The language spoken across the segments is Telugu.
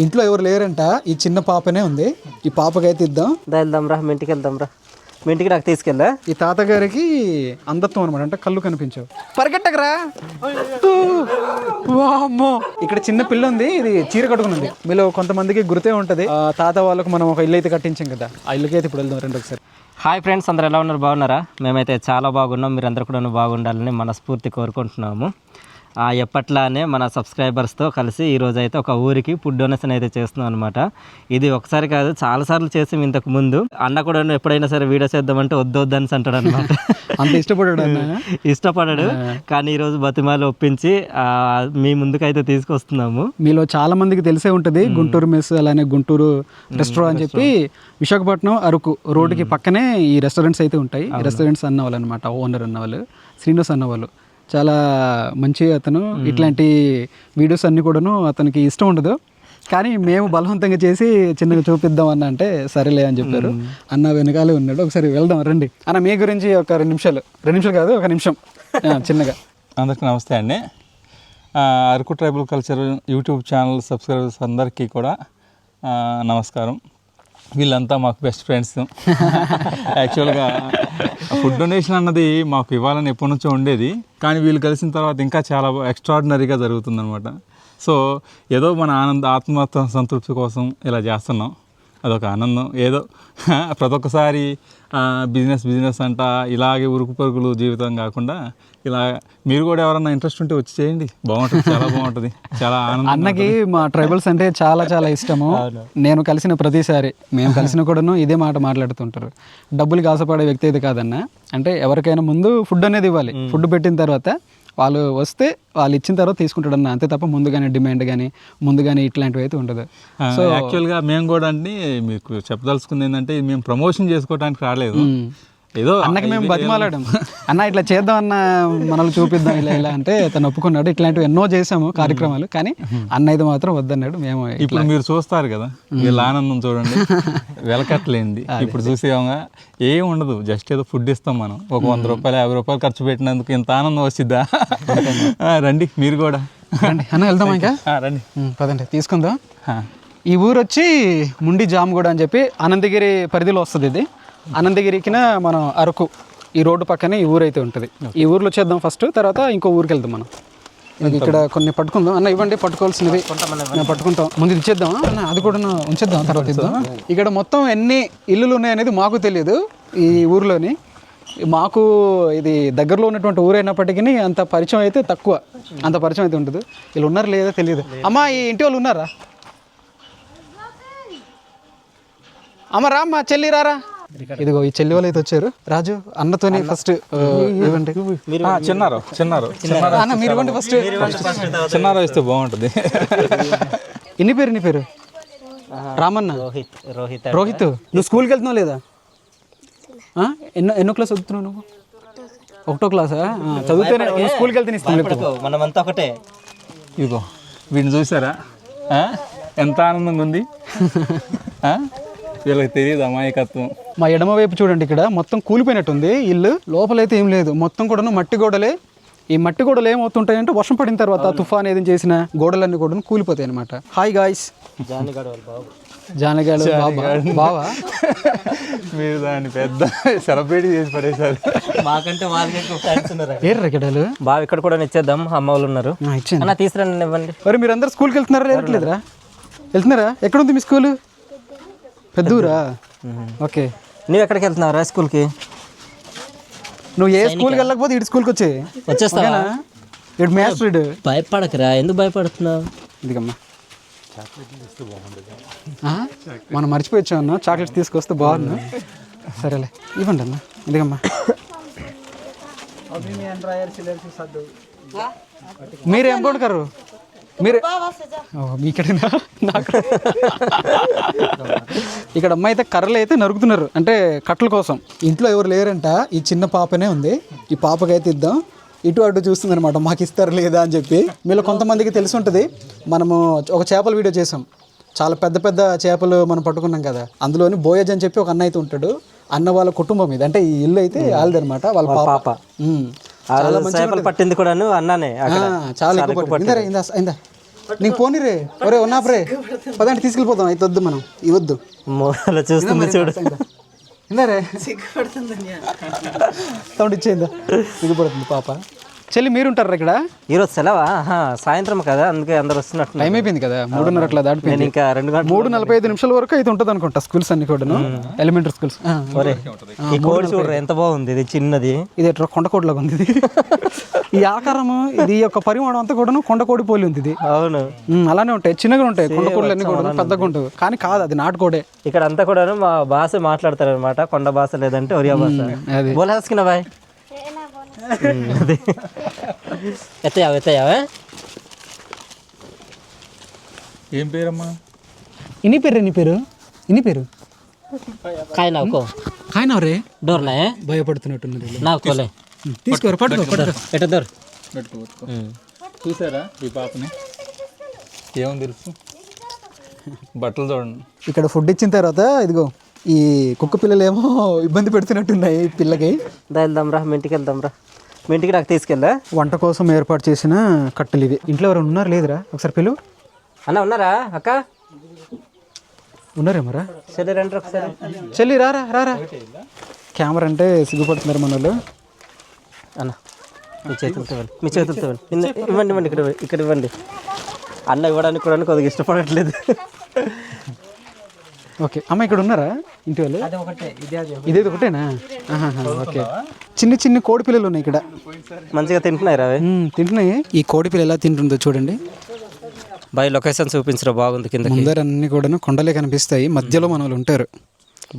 ఇంట్లో ఎవరు లేరంట ఈ చిన్న పాపనే ఉంది. ఈ పాపకైతే ఇద్దాం. వెళ్దాం రా మీ ఇంటికి వెళ్దాం రా. మీ ఇంటికి నాకు తీసుకెళ్ళా? ఈ తాతగారికి అందత్వం అనమాట అంటే కళ్ళు కనిపించవు. పరిగెట్టకరా. వామ్మో. ఇక్కడ చిన్న పిల్ల ఉంది ఇది చీర కట్టుకుని ఉంది. మీలో కొంతమందికి గుర్తే ఉంటది. ఆ తాత వాళ్ళకు మనం ఒక ఇల్లు అయితే కట్టించాం కదా ఆ ఇల్లుకి అయితే ఇప్పుడు వెళ్దాం రెండు ఒకసారి. హాయ్ ఫ్రెండ్స్ అందరు ఎలా ఉన్నారు? బాగున్నారా? మేమైతే చాలా బాగున్నాం మీరు అందరు కూడా బాగుండాలని మనస్ఫూర్తి కోరుకుంటున్నాము. ఎప్పట్లానే మన సబ్స్క్రైబర్స్తో కలిసి ఈరోజు అయితే ఒక ఊరికి ఫుడ్ డొనేషన్ అయితే చేస్తున్నాం అనమాట ఇది ఒకసారి కాదు చాలాసార్లు చేసాం ఇంతకు ముందు. అన్న కూడా ఎప్పుడైనా సరే వీడియో చేద్దామంటే వద్దు వద్దని అంటాడు అనమాట అంత ఇష్టపడాడు అన్న? ఇష్టపడాడు. కానీ ఈరోజు బతిమాలు ఒప్పించి మీ ముందుకైతే తీసుకొస్తున్నాము. మీలో చాలా మందికి తెలిసే ఉంటది గుంటూరు మెస్ అలానే గుంటూరు రెస్టారెంట్ అని చెప్పి విశాఖపట్నం అరకు రోడ్డుకి పక్కనే ఈ రెస్టారెంట్స్ అయితే ఉంటాయి. రెస్టారెంట్స్ అన్నవాళ్ళు అనమాట ఓనర్ అన్నవాళ్ళు శ్రీనివాస్ అన్నవాళ్ళు. చాలా మంచి అతను. ఇట్లాంటి వీడియోస్ అన్ని కూడాను అతనికి ఇష్టం ఉండదు. కానీ మేము బలవంతంగా చేసి చిన్నగా చూపిద్దాం అన్న అంటే సరేలే అని చెప్పారు. అన్న వెనకాలే ఉన్నాడు. ఒకసారి వెళ్దాం రండి. అన్న మీ గురించి ఒక రెండు నిమిషాలు. రెండు నిమిషాలు కాదు ఒక నిమిషం. చిన్నగా. అందరికీ నమస్తే అండి. Araku tribal culture YouTube channel subscribers అందరికీ కూడా నమస్కారం. వీళ్ళంతా మాకు బెస్ట్ ఫ్రెండ్స్ యాక్చువల్గా ఫుడ్ డొనేషన్ అన్నది మాకు ఇవ్వాలని ఎప్పటి నుంచో ఉండేది. కానీ వీళ్ళు కలిసిన తర్వాత ఇంకా చాలా ఎక్స్ట్రాడినరీగా జరుగుతుందనమాట సో ఏదో మన ఆనంద ఆత్మ సంతృప్తి కోసం ఇలా చేస్తున్నాం. అదొక ఆనందం. ఏదో ప్రతి ఒక్కసారి బిజినెస్ బిజినెస్ అంట ఇలాగే ఉరుకు పరుగులు జీవితం కాకుండా ఇలా మీరు కూడా ఎవరన్నా ఇంట్రెస్ట్ ఉంటే వచ్చి చేయండి. బాగుంటుంది చాలా బాగుంటుంది చాలా ఆనందం అన్నకి మా ట్రైబల్స్ అంటే చాలా చాలా ఇష్టము. నేను కలిసిన ప్రతిసారి మేము కలిసిన కూడాను ఇదే మాట మాట్లాడుతుంటారు. డబ్బులు ఆశపడే వ్యక్తి అయితే కాదన్న. అంటే ఎవరికైనా ముందు ఫుడ్ అనేది ఇవ్వాలి. ఫుడ్ పెట్టిన తర్వాత వాళ్ళు వస్తే వాళ్ళు ఇచ్చిన తర్వాత తీసుకుంటాడు అన్న అంతే తప్ప ముందుగానే డిమాండ్ కానీ ముందుగానే ఇట్లాంటివి అయితే ఉండదు. ఆ, యాక్చువల్గా మేము కూడా అండి మీకు చెప్పదలుచుకుంది ఏంటంటే మేము ప్రమోషన్ చేసుకోవడానికి రాలేదు. ఏదో అన్నకి మేము బతిమాలాడాం. అన్న ఇట్లా చేద్దాం అన్న మనల్ని చూపిద్దాం ఇలా ఇలా అంటే తను ఒప్పుకున్నాడు. ఇట్లాంటివి ఎన్నో చేసాము కార్యక్రమాలు. కానీ అన్న అయితే మాత్రం వద్దన్నాడు. మేము ఇప్పుడు మీరు చూస్తారు కదా వీళ్ళ ఆనందం చూడండి. వెలకట్లేంది ఇప్పుడు చూసేవాగా ఏం ఉండదు. జస్ట్ ఏదో ఫుడ్ ఇస్తాం మనం. ఒక వంద రూపాయలు యాభై రూపాయలు ఖర్చు పెట్టినందుకు ఇంత ఆనందం వచ్చిద్దా రండి మీరు కూడా. రండి. అన్న వెళ్దామా ఇంకా? రండి. పదండి. తీసుకుందాం. ఈ ఊరు వచ్చి ముండి జామగూడ అని చెప్పి అనంతగిరి పరిధిలో వస్తుంది ఇది. అనంతగిరికిన మనం అరకు ఈ రోడ్డు పక్కనే ఈ ఊరు అయితే ఉంటుంది ఈ ఊర్లో వచ్చేద్దాం ఫస్ట్ తర్వాత ఇంకో ఊరికి వెళ్దాం మనం ఇక్కడ కొన్ని పట్టుకుందాం. అన్న ఇవ్వండి పట్టుకోవాల్సినవి. పట్టుకుంటాం ముందు ఇచ్చేద్దాం అన్న అది కూడా ఉంచేద్దాం తర్వాత ఇద్దాం ఇక్కడ మొత్తం ఎన్ని ఇల్లులు ఉన్నాయనేది మాకు తెలియదు ఈ ఊర్లోని. మాకు ఇది దగ్గరలో ఉన్నటువంటి ఊరైనప్పటికీ అంత పరిచయం అయితే తక్కువ. అంత పరిచయం అయితే ఉంటుంది వీళ్ళు ఉన్నారు లేదా తెలియదు. అమ్మా ఈ ఇంటి వాళ్ళు ఉన్నారా? అమ్మ రా మా చెల్లి రారా? ఇదిగో ఈ చెల్లి వాళ్ళు అయితే వచ్చారు. రాజు అన్నతోని ఫస్ట్ ఇవ్వండి. చిన్నారు? చిన్నారు? అన్న మీరు ఇవ్వండి ఫస్ట్ చిన్నారు ఇస్తే బాగుంటుంది. ఎన్ని పేరు నీ పేరు? రామన్న. రోహిత్ రోహిత్ రోహిత్. నువ్వు స్కూల్కి వెళ్తున్నావు లేదా? ఆ? ఎన్నో ఎన్నో క్లాస్ చదువుతున్నావు నువ్వు? ఒకటో క్లాసా ఆ, చదివితేనే నువ్వు స్కూల్కి వెళ్తే మనమంతా ఒకటే. ఇదిగో వీడిని చూసారా? ఆ? ఎంత ఆనందంగా ఉంది? వీళ్ళకి తెలియదు అమాయకత్వం. మా ఎడమ వైపు చూడండి ఇక్కడ మొత్తం కూలిపోయినట్టుంది. ఇల్లు లోపలైతే ఏం లేదు. మొత్తం కూడా మట్టి గోడలే. ఈ మట్టి గోడలు ఏమవుతుంటాయంటే వర్షం పడిన తర్వాత తుఫాన్ ఏదైనా చేసిన గోడలన్నీ కూడా కూలిపోతాయి అనమాట హాయ్ గాయస్ జానిగాడు బావా? మీరు దాన్ని పెద్ద సెలబ్రేట్ చేసి పడేశారు. మాకంటే వాళ్ళకి రకెడాలు బాబు ఇక్కడ కూడా ఇచ్చేద్దాం. అమ్మ వాళ్ళు ఉన్నారు. తీసుకురండి ఇవ్వండి. మరి మీరు అందరు స్కూల్కి వెళ్తున్నారా? లేదట్లేదురా వెళ్తున్నారా? ఎక్కడ ఉంది మీ స్కూల్ పెద్ద ఊరా ఓకే. నువ్వు ఎక్కడికి వెళ్తున్నావు రా స్కూల్కి? నువ్వు ఏ స్కూల్కి వెళ్ళకపోతే ఇటు స్కూల్కి వచ్చే వచ్చేస్తావా? ఇటు మ్యాథ్స్ రీడ్ భయపడకరా ఎందుకు భయపడుతున్నావు? ఇదిగమ్మా? మనం మర్చిపోయొచ్చు అన్న చాక్లెట్స్ తీసుకొస్తే బాగున్నా? సరేలే ఇవ్వండి అన్న. ఇదిగమ్మా. మీరేం కొడుకారు మీరే మీకడేనా నాకు ఇక్కడ అమ్మాయి అయితే కర్రలు అయితే నరుకుతున్నారు అంటే కట్టల కోసం. ఇంట్లో ఎవరు లేరంట. ఈ చిన్న పాపనే ఉంది. ఈ పాపకైతే ఇద్దాం. ఇటు అటు చూస్తుంది అనమాట మాకు ఇస్తారు లేదా అని చెప్పి. మీలో కొంతమందికి తెలిసి ఉంటుంది. మనము ఒక చేపల వీడియో చేసాం. చాలా పెద్ద పెద్ద చేపలు మనం పట్టుకున్నాం కదా. అందులోని బోయజ్ అని చెప్పి ఒక అన్న అయితే ఉంటాడు. అన్న వాళ్ళ కుటుంబం ఇది. అంటే ఈ ఇల్లు అయితే వాళ్ళది అనమాట వాళ్ళ పాప. చేపలు పట్టింది కూడాను అన్నానే అక్కడ. ఆ, చాలా ఎక్కువ పట్టు. ఇందా రా, ఇందా, ఇందా. నీకు పోనీరే ఒరే ఉన్నా ప్రే పదండి తీసుకెళ్ళిపోతాం అయితే వద్దు మనం. ఇవద్దు అలా చూస్తుంది చూడు. ఇందారే సౌండ్ ఇచ్చేయిందా? సిగ్గుపడుతుంది పాప. చెల్లి మీరుంటారా ఇక్కడ? ఈరోజు సెలవా? సాయంత్రం కదా అందుకే అందరు వస్తున్నట్టు టైం అయిపోయింది కదా మూడున్నర అట్లా నేను దాటిపోయింది ఇంకా రెండు గంటలు మూడు నలభై ఐదు నిమిషాల వరకు అయితే ఉంటుంది అనుకుంటా స్కూల్స్ అన్ని కూడా. ఎలిమెంటరీ స్కూల్స్ ఈ కోడి చూడరు ఎంత బాగుంది ఇది చిన్నది. ఇది ఎట్లా కొండకోడిలాగా ఉంది ఇది? ఈ ఆకారము ఇది యొక్క పరిమాణం అంతా కూడా కొండకోడి పోలి ఉంది ఇది. అవును. అలానే ఉంటాయి చిన్నగా ఉంటాయి కొండకోళ్ళు అన్ని కూడా పెద్దగా ఉంటాయి. కానీ కాదు అది నాటుకోడే ఇక్కడ అంతా కూడా మా భాష మాట్లాడతారు అనమాట కొండ భాష లేదంటే ఒరియా భాష అది. బోల్ హస్కిన బాయ్? ఎత్తయావు ఎత్తయావే ఏం? పేరమ్మా? ఇని పేరు ఇని పేరు? ఇని పేరు? కాయ నావుకో ఆయన రే డోర్ నా భయపడుతున్నట్టున్నది. నావుకోలే తీసుకోరు పట్టుకో పట్టుకో. ఎట పెట్టుకో చూసారా ఈ పాపని? ఏమని తెలుసు? బట్టలు చూడండి. ఇక్కడ ఫుడ్ ఇచ్చిన తర్వాత ఇదిగో ఈ కుక్క పిల్లలు ఏమో ఇబ్బంది పెడుతున్నట్టున్నాయి ఈ పిల్లకి. దా వెళ్దాంరా మీ ఇంటికి వెళ్దాంరా. మీ ఇంటికి నాకు తీసుకెళ్ళా? వంట కోసం ఏర్పాటు చేసిన కట్టెలు ఇవి. ఇంట్లో ఎవరు ఉన్నారు? లేదురా. ఒకసారి పిలువు. అన్న ఉన్నారా? అక్క? ఉన్నారేమరా సరే రండి ఒకసారి. చెల్లి రారా రారా. కెమెరా అంటే సిగ్గుపడుతున్నారు మన వాళ్ళు. అన్న మీ చేతులతో ఇవ్వండి మీ చేతులతో ఇవ్వండి ఇవ్వండి ఇవ్వండి ఇక్కడ. ఇక్కడ ఇవ్వండి. అన్న ఇవ్వడానికి కూడా కొద్దిగా ఇష్టపడట్లేదు. ఓకే. అమ్మ ఇక్కడ ఉన్నారా? ఇంటి వాళ్ళు ఒకటే ఇదేది ఒకటేనా? ఓకే. చిన్న చిన్న కోడి పిల్లలు ఉన్నాయి ఇక్కడ. మంచిగా తింటున్నాయి అవి. మ్మ్, తింటున్నాయి? ఈ కోడి పిల్ల ఎలా తింటుందో చూడండి. బాయ్ లొకేషన్ చూపించరా బాగుంది కిందకి. ముందర అన్ని కూడా కొండలే కనిపిస్తాయి మధ్యలో మన వాళ్ళు ఉంటారు.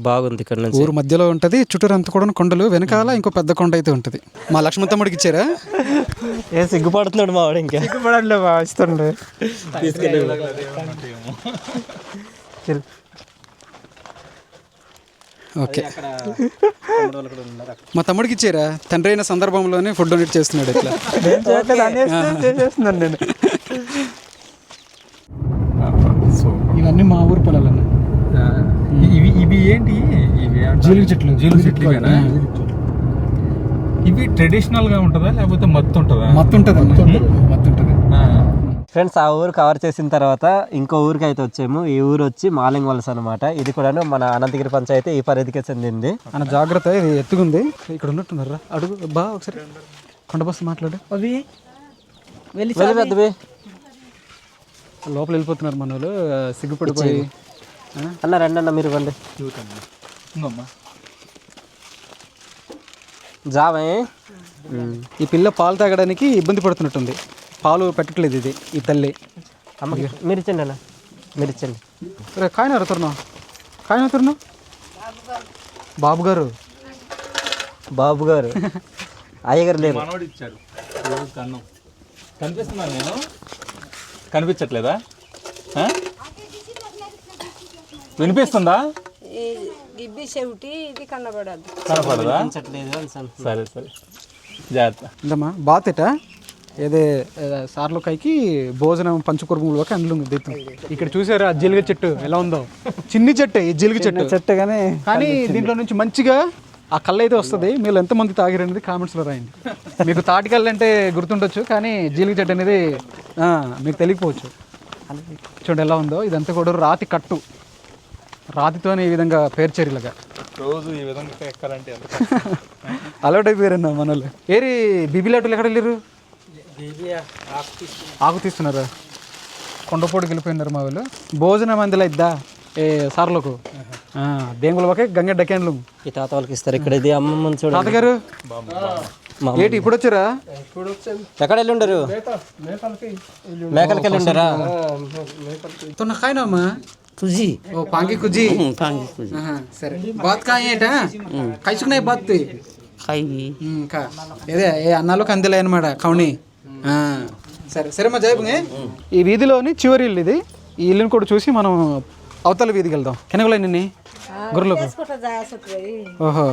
బాగుంది ఇక్కడ నుంచి. ఊరు మధ్యలో ఉంటది చుట్టూరు అంతా కూడా కొండలు వెనకాల ఇంకో పెద్ద కొండ అయితే ఉంటది. మా లక్ష్మణ తమ్ముడికి ఇచ్చారా? ఏ సిగ్గుపడుతున్నాడు మా వాడు ఇంకా. సిగ్గుపడండి ఇస్తుండే. ఓకే. మా తమ్ముడికి ఇచ్చారా? తండ్రి అయిన సందర్భంలోనే ఫుడ్ డొనేట్ చేస్తున్నాడు ఇట్లా. చేస్తున్నాను నేను. ఇవన్నీ మా ఊరు పొలాలన్న. ఇవి ఇవి ఏంటి? ఇవి జీలుగు చెట్లు జీలుగు చెట్లు? ఇవి ట్రెడిషనల్గా ఉంటుందా లేకపోతే మత్తు ఉంటుందా? మత్తు ఉంటుంది. ఫ్రెండ్స్ ఆ ఊరు కవర్ చేసిన తర్వాత ఇంకో ఊరికి అయితే వచ్చాము. ఈ ఊరు వచ్చి మాలింగ్ వలస అనమాట ఇది కూడా మన అనంతగిరి పంచాయతీ ఈ పరిధికి చెందింది. అన్న జాగ్రత్త ఇది ఎత్తుకుంది ఇక్కడ ఉన్నట్టున్నారా అడుగు బా ఒకసారి. కొండ బస్సు మాట్లాడు. అవి వెళ్ళి పెద్దవి లోపల వెళ్ళిపోతున్నారు మన వాళ్ళు. సిగ్గుపడిపోయి? అన్న రండి అన్న మీరు రండి. ఉందమ్మా జావే. ఈ పిల్ల పాలు తాగడానికి ఇబ్బంది పడుతున్నట్టుంది. పాలు పెట్టట్లేదు ఇది ఈ తల్లి. అమ్మకి మీరు ఇచ్చండి అన్న. మీరు ఇచ్చండి. రే కాయన రుతున్నా కాయన రుతున్నా బాబు గారు బాబు గారు అయ్యగారు లేరు. మనోడు ఇచ్చాడు రోజు కన్నం. కనిపిస్తున్నా నేను? కనిపించట్లేదా? ఆ? వినిపిస్తుందా? గిబ్బి చెవిటి ఇది కనబడదు. కనపడదా? సరే సరే. జాగ్రత్త. ఇందమ్మా బాతేట? ఏదే సార్లో కైకి భోజనం పంచకుర్మంలోకి అందులో దీపం. ఇక్కడ చూసారా ఆ జీలుగ చెట్టు ఎలా ఉందో? చిన్ని చెట్టే ఈ జీలుగ చెట్టు. చెట్టు కానీ కానీ దీంట్లో నుంచి మంచిగా ఆ కళ్ళు అయితే వస్తుంది. మీరు ఎంతమంది తాగిరు అనేది కామెంట్స్లో రాయండి. మీకు తాటికల్లు అంటే గుర్తుండొచ్చు కానీ జీలుగ చెట్టు అనేది ఆ, మీకు తెలియకపోవచ్చు. చూడండి ఎలా ఉందో. ఇదంతా కూడా రాతి కట్టు. రాతితోనే ఈ విధంగా పేర్చారు ఇలాగా రోజు ఈ విధంగా ఎక్కాలంటే అలవాటు అయిపోయారన్న మన వాళ్ళు ఏరి బిబిలాటులు ఎక్కడ వెళ్ళారు ఆకు తీస్తున్నారా కొండపోటుకి వెళ్ళిపోయినారు మా వాళ్ళు భోజనం అందులో ఇద్దా ఏ సార్లకు దేంగుల ఒకే గంగ డకెన్లు ఈ తాత వాళ్ళకి ఇస్తారు ఇక్కడ ఇది అమ్మమ్మ చూడండి తాతగారు మా ఏంటి ఇప్పుడు వచ్చారా ఎక్కడ వెళ్ళి ఉండరు మేకలకి వెళ్ళి ఉండరా तुम खाए ना माँ तुझी ओ पांगी कुजी पांगी तुझी हाँ सर बात कहाँ है ఏటా కైసుకు नाही బాత్ खाई ఇంకా ఇదే ఏ అన్నాలు కందిలే అనమాట కౌని ఆ, సరే సరే మా జైపుంగే ఈ వీధిలోని చివరి ఇల్లు ఇది. ఈ ఇల్లుని కూడా చూసి మనం అవతల వీధికి వెళ్దాం. కెనగలై నిన్ని? జాసుకుంటుంది ఓహో.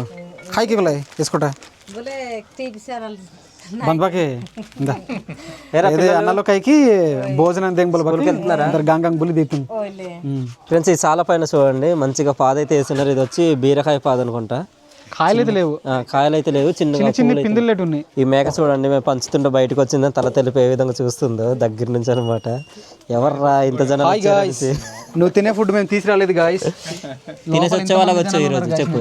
కాయకి ఇవ్వలే వేసుకుంటా. బంద్బాకే. ఇందా. అన్నాలో భోజనం దెంగబల అందరు గాంగాంగ్ బులి దీతుంది ఓలే ఫ్రెండ్స్ ఈ సాల పైన చూడండి. మంచిగా పాద అయితే వేస్తున్నారు. ఇది వచ్చి బీరకాయ పాద అనుకుంటా కాయలు అయితే లేవు. ఆ, కాయలు అయితే లేవు. చిన్నగా చిన్న చిన్న పిందులు లేటు ఉన్నాయి. ఈ మేక చూడండి మేము పంచుతుంటే బయటకు వచ్చిందని తల తెలిపి ఏ విధంగా చూస్తుందో దగ్గర నుంచి అనమాట ఎవర్రా ఇంత జనం నువ్వు తినే ఫుడ్ మేము తీసుకురాలేదు గాయస్ తినేసి వచ్చే వాళ్ళకి వచ్చావు ఈరోజు చెప్పు.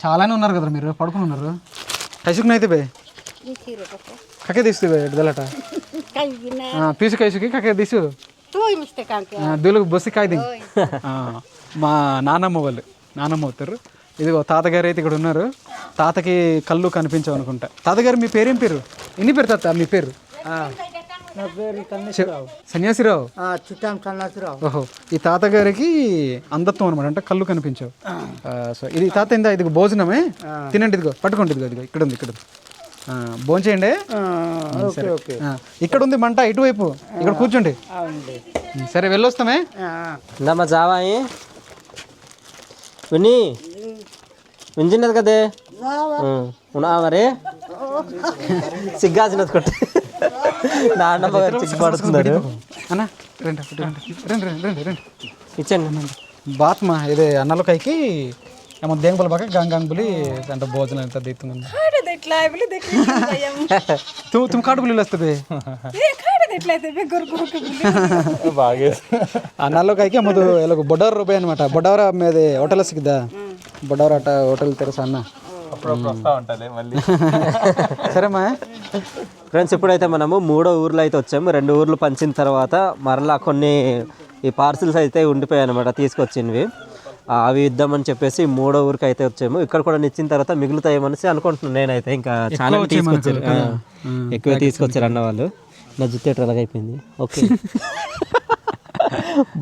చాలానే ఉన్నారు కదా మీరు పడుకుని ఉన్నారు. కైసుకుని అయితే బే. కకే తీస్తు బే ఎడదలట పీసు కైసుకి కకే తీసు దూలకు బస్సు కాయ మా నానమ్మ వాళ్ళు నానమ్మ అవుతారు. ఇదిగో తాతగారు అయితే ఇక్కడ ఉన్నారు. తాతకి కళ్ళు కనిపించవు అనుకుంటా. తాతగారు మీ పేరేం పేరు? ఎన్ని పేరు తాత? మీ పేరు? చె- సన్యాసిరావు? చుట్టాం సన్నాసిరావు ఓహో ఈ తాతగారికి అంధత్వం అనమాట అంటే కళ్ళు కనిపించవు. ఆ, సో ఇది తాత ఇందా? ఇది భోజనమే? తినండి ఇదిగో పట్టుకోండి ఇదిగో ఇదిగో ఇక్కడ ఉంది ఇక్కడ భోంచేయండి ఇక్కడ ఉంది మంట ఇటువైపు. ఇక్కడ కూర్చోండి. సరే వెళ్ళొస్తామే? ఇందమ్మా జావాయి. విని. వింజినది కదే ఉన్నా మరి సిగ్గాసినది కొట్టి నాన్నమ్మ గారు చిక్కు పడుతున్నారు ఇచ్చండి బాత్మా ఇదే అన్నలకైకి ఏమో దేంగుల బాగా గంగాంగులి అంటే భోజనం ఎంత దిగుతుంది తుమ్ తుమ్ కాడు గుళ్ళు వస్తుంది అన్నలోకి అయితే ಮೊದಲು ಎಲ್ಲ ಬೊಡವರ రూపాయి అనమాట ಬೊಡವರ మీద హోటల్స్ కదా బొడవర అట హోటల్ తెరసా అన్న? సరేమ్మా ఫ్రెండ్స్ ఇప్పుడైతే మనము మూడో ఊర్లో అయితే వచ్చాము. రెండు ఊర్లు పంచిన తర్వాత మరలా కొన్ని ఈ పార్సిల్స్ అయితే ఉండిపోయాయి అనమాట తీసుకొచ్చినవి. అవి ఇద్దామని చెప్పేసి మూడో ఊరికి అయితే వచ్చాము. ఇక్కడ కూడా ఇచ్చిన తర్వాత మిగులుతాయేమనేసి అనుకుంటున్నాను నేనైతే. ఇంకా చాలా తీసుకొచ్చారు. ఎక్కువ తీసుకొచ్చారు అన్న వాళ్ళు నా జుత్తు ఎట్లా అలాగైపోయింది ఓకే.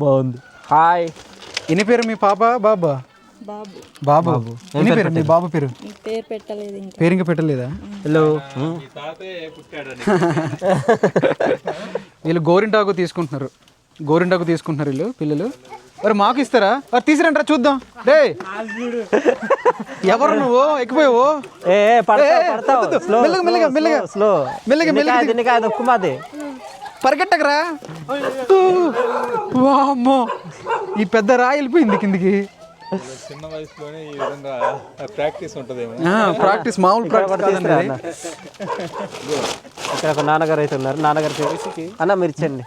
బాగుంది. హాయ్. ఇని పేరు మీ పాప బాబా? बाबू బాబు. ఇని పేరు మీ బాబు పేరు? పేరు పెట్టలేదు ఇంకా. పేరు ఇంకా పెట్టలేదా? హలో. వీళ్ళు గోరింటాకు తీసుకుంటున్నారు. గోరింటాకు తీసుకుంటున్నారు వీళ్ళు పిల్లలు. మరి మాకు ఇస్తారా? మరి తీసురంటారా చూద్దాం. రే ఎవరు నువ్వు? ఎక్కిపోయావు? ఏ మెల్లగా, మెల్లగా, మెల్లగా. slow. మెల్లగా, మెల్లగా ఉక్కుమాది. పరిగెట్టకరా? వామ్మో. ఈ పెద్ద రాయి వెళ్ళిపోయింది కిందికి. చిన్న వయసులోనే ఈ విధంగా ప్రాక్టీస్ ఉంటుందేమో. ప్రాక్టీస్ మామూలు ప్రాక్టీస్. ఇక్కడ ఒక నాన్నగారు అయితే ఉన్నారు. నాన్నగారు పేరు అన్న మీరు ఇచ్చండి.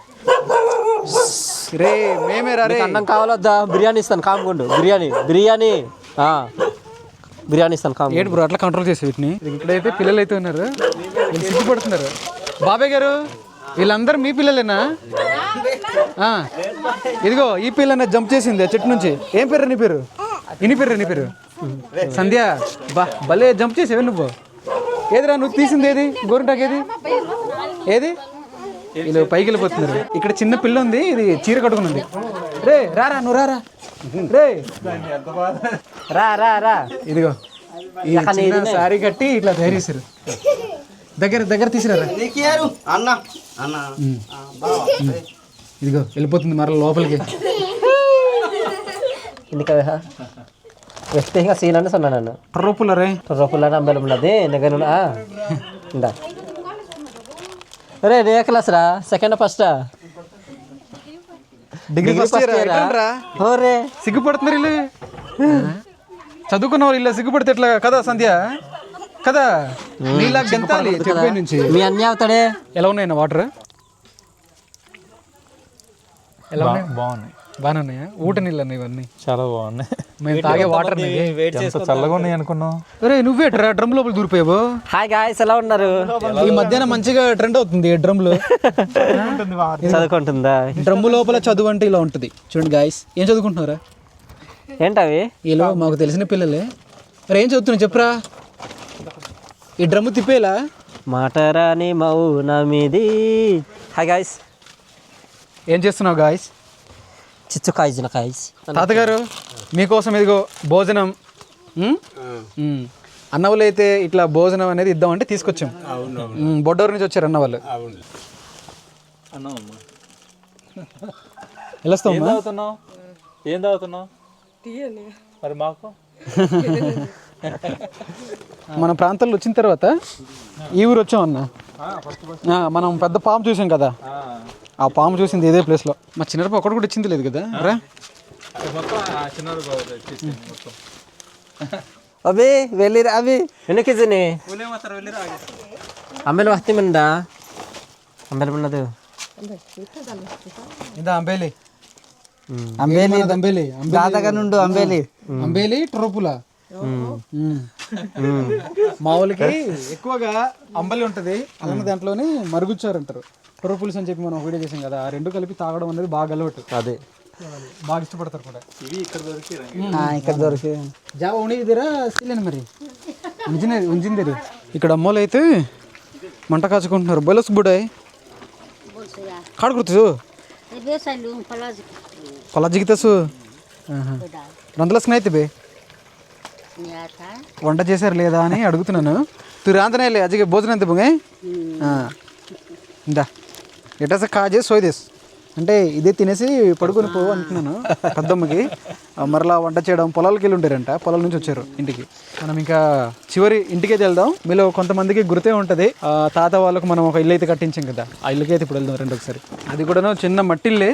రే మేమే రా అన్నం కావాలొద్దా? బిర్యానీ ఇస్తాను. కామ్గుండు బిర్యానీ. బిర్యానీ. ఆ. బిర్యానీ ఇస్తాను. కామ్ ఏంటి బ్రో అట్లా కంట్రోల్ చేసి వీటిని? ఇక్కడైతే పిల్లలు అయితే ఉన్నారు. వీళ్ళు సిగ్గుపడుతున్నారు. బాబాయ్ గారు వీళ్ళందరూ మీ పిల్లలేనా? ఇదిగో ఈ పిల్లనే జంప్ చేసింది చెట్టు నుంచి. ఏం పేరు నీ పేరు? ఇని పేరు నీ పేరు? సంధ్య బా భలే జంప్ చేసేవి నువ్వు. ఏదిరా నువ్వు తీసింది ఏది? గోరింటాకు ఏది? ఏది? వీళ్ళు పైకి వెళ్ళిపోతున్నారు. ఇక్కడ చిన్న పిల్ల ఉంది ఇది చీర కట్టుకుని ఉంది. రే రారా నువ్వు రారా రే. రా. రా రా ఇదిగో సారీ కట్టి ఇట్లా చేశారు. దగ్గర దగ్గర తీసిరారా అన్న అన్న. ఇదిగో వెళ్ళిపోతుంది మరల లోపలికి. ఎందుకు వస్తే ఇంకా సీన్ అని సొన్నా నన్ను. టొర్రపుల రే. టొర్రపుల అంబెలం ఉన్నది దగ్గర ఇందా. రే రే క్లాస్ రా సెకండ్ ఫస్టా డిగ్రీ ఫస్ట్ ఇయర్ ఓరే సిగ్గుపడుతున్నారు వీళ్ళు? చదువుకున్న వాళ్ళు ఇలా సిగ్గుపడితే ఎట్లా? కదా సంధ్య? కదా? నీలా గెంతాలి చెప్పే నుంచి. మీ అన్నీ అవుతాడే? ఎలా ఉన్నాయి వాటర్? ఎలా ఉన్నాయి? బాగున్నాయి. బాగానే ఉన్నాయా? ఊట నీళ్ళు అన్న ఇవన్నీ? చాలా బాగున్నాయి. మేము తాగే వాటర్ చల్లగా ఉన్నాయి అనుకున్నావు? అరే నువ్వేట్రా డ్రమ్ లోపల దూరిపోయావు. హాయ్ గాయస్ ఎలా ఉన్నారు? ఈ మధ్యాహ్నం మంచిగా ట్రెండ్ అవుతుంది డ్రమ్లు చదువుకుంటుందా? డ్రమ్ము లోపల చదువు అంటే ఇలా ఉంటుంది. చూడండి గాయస్ ఏం చదువుకుంటున్నారా? ఏంటవి? వీళ్ళు మాకు తెలిసిన పిల్లలే. మరి ఏం చదువుతున్నావు చెప్పురా? ఈ డ్రమ్ము తిప్పేలా? మాటరాని మౌనమిది. హాయ్ గాయస్ ఏం చేస్తున్నావు గాయస్ చిచ్చుకాయ జినకాయస్ తాతగారు మీకోసం ఇదిగో భోజనం. అన్నవాళ్ళు అయితే ఇట్లా భోజనం అనేది ఇద్దామంటే తీసుకొచ్చాం. బొడ్డూరు నుంచి వచ్చారు అన్న వాళ్ళు వెళ్ళొస్తాం ఏం తాగుతున్నావు? మరి మాకు? మన ప్రాంతాల్లో వచ్చిన తర్వాత ఈ ఊరు వచ్చాం అన్న. ఆ, మనం పెద్ద పాము చూసాం కదా. ఆ పాము చూసింది ఇదే ప్లేస్లో మా చిన్నప్ప ఒకటి కూడా ఇచ్చింది లేదు కదా? రా. ಅಭಿ వెళ్ళిరా అభి వెనకిజని అంబెలు వస్తే మిందా? అంబెలు ఉన్నది ఇదా అంబేలి. అంబేలి అంబేలి. దాదాగా నుండు అంబేలి. అంబేలి ట్రోపుల. మామూలుకి ఎక్కువగా అంబలి ఉంటది. అలానే దాంట్లోనే మరుగుచ్చారు అంటారు ట్రోపుల్స్ అని చెప్పి మనం ఒక వీడియో చేసాం కదా ఆ రెండు కలిపి తాగడం అనేది బాగా అలవాటు. అదే. బాగా ఇష్టపడతారు కూడా. ఇక్కడ దొరికి జావ ఉనిదిరా సీలేను మరి. ఉంచిన ఉంచింది ఇక్కడ అమ్మోలు అయితే మంట కాచుకుంటున్నారు. బొలస్ బుడాయ్ కాడు గుర్తు కొల జిగితసు రందులసుకుని అయితే బే వంట చేశారు లేదా అని అడుగుతున్నాను. తు రాంతనే లే అజిగే భోజనం ఎంత బుంగే ఇందా. ఎటాస కాజే సోయదేస్? అంటే ఇదే తినేసి పడుకొని పో అంటున్నాను పెద్దమ్మకి. మరలా వంట చేయడం పొలాలకు వెళ్ళి ఉంటారంట పొలాల నుంచి వచ్చారు ఇంటికి. మనం ఇంకా చివరి ఇంటికే వెళ్దాం. మీలో కొంతమందికి గుర్తే ఉంటుంది. ఆ, తాత వాళ్ళకు మనం ఒక ఇల్లు అయితే కట్టించాం కదా. ఆ ఇల్లుకి అయితే ఇప్పుడు వెళ్దాం రెండు ఒకసారి. అది కూడా చిన్న మట్టిల్లే.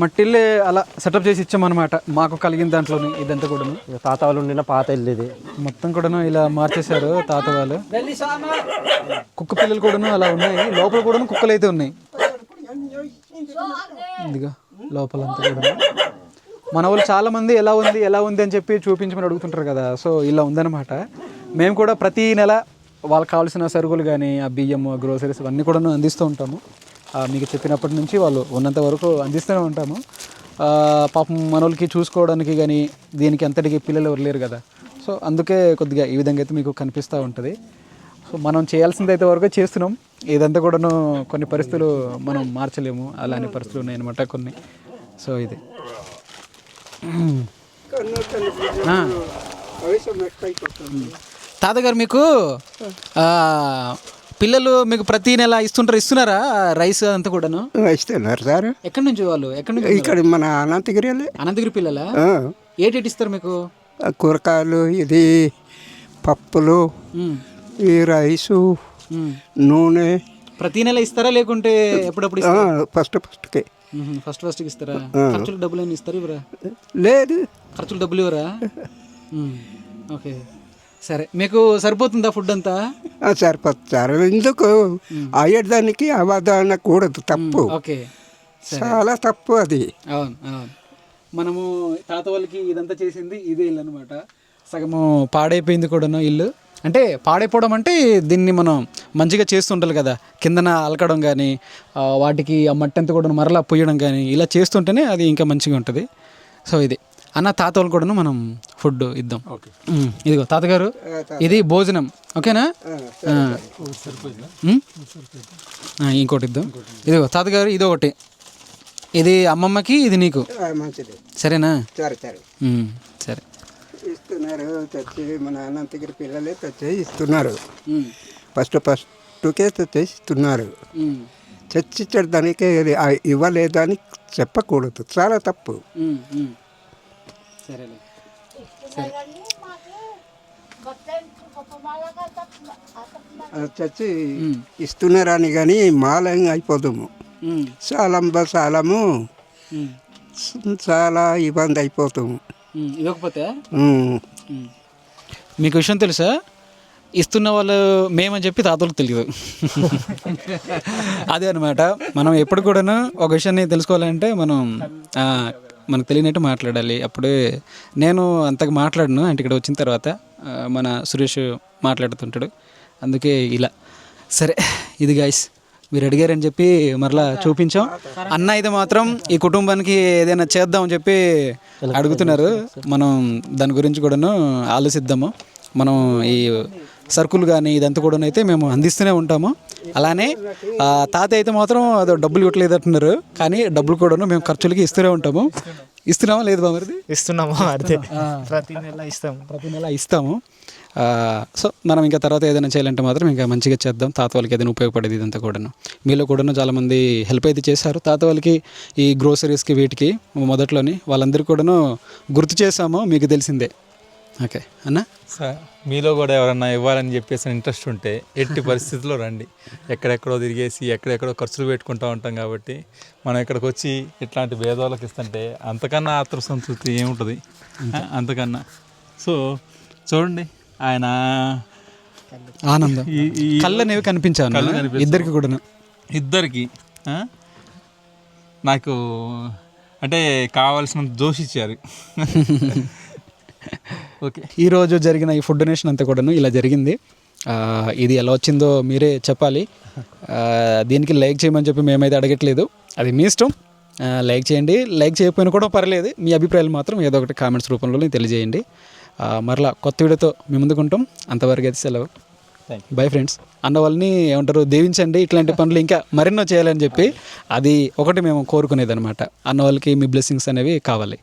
మట్టిల్లే అలా సెటప్ చేసి ఇచ్చామన్నమాట. మాకు కలిగిన దాంట్లోని ఇదంతా కూడాను. ఇక తాత వాళ్ళు ఉండిన పాత ఇల్లు ఇది. మొత్తం కూడాను ఇలా మార్చేశారు తాత వాళ్ళు. కుక్క పిల్లలు కూడాను అలా ఉన్నాయి. లోపల కూడాను కుక్కలు అయితే ఉన్నాయి. ఇదిగో లోపల అంతా కూడా మన వాళ్ళు చాలా మంది ఎలా ఉంది ఎలా ఉంది అని చెప్పి చూపించమని అడుగుతుంటారు కదా. సో ఇలా ఉందన్నమాట. మేము కూడా ప్రతి నెల వాళ్ళకి కావాల్సిన సరుకులు కానీ ఆ బియ్యము గ్రోసరీస్ అన్నీ కూడా అందిస్తూ ఉంటాము. మీకు చెప్పినప్పటి నుంచి వాళ్ళు ఉన్నంత వరకు అందిస్తూనే ఉంటాము. పాపం మనోళ్ళకి చూసుకోవడానికి కానీ దీనికి అంతటికి పిల్లలు ఎవరు లేరు కదా. సో అందుకే కొద్దిగా ఈ విధంగా అయితే మీకు కనిపిస్తూ ఉంటుంది. సో మనం చేయాల్సింది అయితే వరకు చేస్తున్నాం. ఇదంతా కూడాను కొన్ని పరిస్థితులు మనం మార్చలేము. అలాంటి పరిస్థితులు ఉన్నాయన్నమాట కొన్ని. సో ఇది. తాతగారు మీకు పిల్లలు మీకు ప్రతి నెల ఇస్తుంటారు ఇస్తున్నారా రైస్ అంతా కూడాను? ఇస్తున్నారు సార్. ఎక్కడి నుంచి వాళ్ళు? ఎక్కడి నుంచి ఇక్కడ మన అనంతగిరి అనంతగిరి పిల్లలా? ఏటేటి ఇస్తారు మీకు? కూరగాయలు ఇది పప్పులు ఈ రైసు. నూనె. ప్రతి నెల ఇస్తారా లేకుంటే ఎప్పుడప్పుడు ఫస్ట్ ఫస్ట్కి. మ్మ్. ఫస్ట్ ఫస్ట్కి ఇస్తారా? ఖర్చులు డబ్బులు ఏమి ఇస్తారు ఇవరా లేదు. ఖర్చులు డబ్బులు ఇవ్వరా. ఓకే. సరే మీకు సరిపోతుందా ఫుడ్ అంతా? ఆ, సరిపోతుంది సార్. ఎందుకు? అయ్యేదానికి అబద్ధం కూడదు తప్పు. ఓకే. చాలా తప్పు అది. అవును అవును. మనము తాత వాళ్ళకి ఇదంతా చేసింది ఇదే ఇల్లు అనమాట సగము పాడైపోయింది కూడాను ఇల్లు. అంటే పాడైపోవడం అంటే దీన్ని మనం మంచిగా చేస్తుంటారు కదా. కిందన అలకడం కానీ వాటికి ఆ మట్టి అంతా కూడా మరలా పొయ్యడం కానీ ఇలా చేస్తుంటేనే అది ఇంకా మంచిగా ఉంటుంది. సో ఇది. అన్న తాత వాళ్ళు కూడాను మనం ఫుడ్ ఇద్దాం. ఇదిగో తాతగారు ఇది భోజనం ఓకేనా? ఆ. ఉమ్? ఆ, ఇంకోటి ఇద్దాం. ఇదిగో తాతగారు ఇది ఒకటి. ఇది అమ్మమ్మకి ఇది నీకు. సరేనా? సరే సరే. ఉమ్, సరే. ఇస్తున్నారు తెచ్చి మన అనంతగిరి పిల్లలే తెచ్చి ఇస్తున్నారు. ఫస్ట్ ఫస్ట్కే తెచ్చి ఇస్తున్నారు. ఉమ్, చర్చించడానికి ఇవ్వలేదని చెప్పకూడదు. చాలా తప్పు. సరేలే. చచ్చి ఇస్తున్నారని కానీ మాలం అయిపోతాము సాలంబ సాలము చాలా ఇబ్బంది అయిపోతాము. ఇవ్వకపోతే. మీకు విషయం తెలుసా? ఇస్తున్న వాళ్ళు మేమని చెప్పి తాతలకు తెలియదు. అదే అనమాట మనం ఎప్పుడు కూడాను ఒక విషయాన్ని తెలుసుకోవాలంటే మనం ఆ, మనకు తెలియనట్టు మాట్లాడాలి. అప్పుడే నేను అంతగా మాట్లాడను. అంటే ఇక్కడ వచ్చిన తర్వాత మన సురేష్ మాట్లాడుతుంటాడు. అందుకే ఇలా. సరే ఇది గాయస్ మీరు అడిగారని చెప్పి మరలా చూపించాం. అన్న అయితే మాత్రం ఈ కుటుంబానికి ఏదైనా చేద్దామని చెప్పి అడుగుతున్నారు. మనం దాని గురించి కూడాను ఆలోచిద్దాము. మనం ఈ సరుకులు కానీ ఇదంతా కూడా అయితే మేము అందిస్తూనే ఉంటాము. అలానే తాత అయితే మాత్రం అదో డబ్బులు ఇవ్వట్లేదు అంటున్నారు కానీ డబ్బులు కూడాను మేము ఖర్చులకి ఇస్తూనే ఉంటాము. ఇస్తున్నామా లేదు బామరిది? ఇస్తున్నాము అదే ప్రతి నెల ఇస్తాము ప్రతి నెల ఇస్తాము. సో మనం ఇంకా తర్వాత ఏదైనా చేయాలంటే మాత్రం ఇంకా మంచిగా చేద్దాం. తాత వాళ్ళకి ఏదైనా ఉపయోగపడేది ఇదంతా కూడాను. మీలో కూడాను చాలామంది హెల్ప్ అయితే చేశారు. తాత వాళ్ళకి ఈ గ్రోసరీస్కి వీటికి మొదట్లోని వాళ్ళందరికీ కూడాను గుర్తు చేసాము మీకు తెలిసిందే. ఓకే. అన్న? సార్ మీలో కూడా ఎవరన్నా ఇవ్వాలని చెప్పేసి ఇంట్రెస్ట్ ఉంటే ఎట్టి పరిస్థితుల్లో రండి. ఎక్కడెక్కడో తిరిగేసి ఎక్కడెక్కడో ఖర్చులు పెట్టుకుంటూ ఉంటాం కాబట్టి మనం ఇక్కడికి వచ్చి ఇట్లాంటి భేదాలకు ఇస్తుంటే అంతకన్నా ఆత్మ సంతృప్తి ఏముంటుంది అంతకన్నా. సో చూడండి ఆయన ఆనందం. కళ్ళు అనేవి కనిపించాను. ఇద్దరికి కూడాను. ఇద్దరికి? నాకు అంటే కావాల్సిన జోష్ ఇచ్చారు. ఓకే. ఈరోజు జరిగిన ఈ ఫుడ్ డొనేషన్ అంతా కూడాను ఇలా జరిగింది. ఇది ఎలా వచ్చిందో మీరే చెప్పాలి. దీనికి లైక్ చేయమని చెప్పి మేమైతే అడగట్లేదు. అది మీ ఇష్టం. లైక్ చేయండి. లైక్ చేయకపోయినా కూడా పర్లేదు. మీ అభిప్రాయాలు మాత్రం ఏదో ఒకటి కామెంట్స్ రూపంలో తెలియజేయండి. మరలా కొత్త వీడియోతో మీ ముందుకుంటాం అంతవరకు అయితే సెలవు. బై ఫ్రెండ్స్ అన్న వాళ్ళని ఏమంటారు? దీవించండి. ఇట్లాంటి పనులు ఇంకా మరెన్నో చేయాలని చెప్పి అది ఒకటి మేము కోరుకునేది అనమాట అన్న వాళ్ళకి మీ బ్లెస్సింగ్స్ అనేవి కావాలి.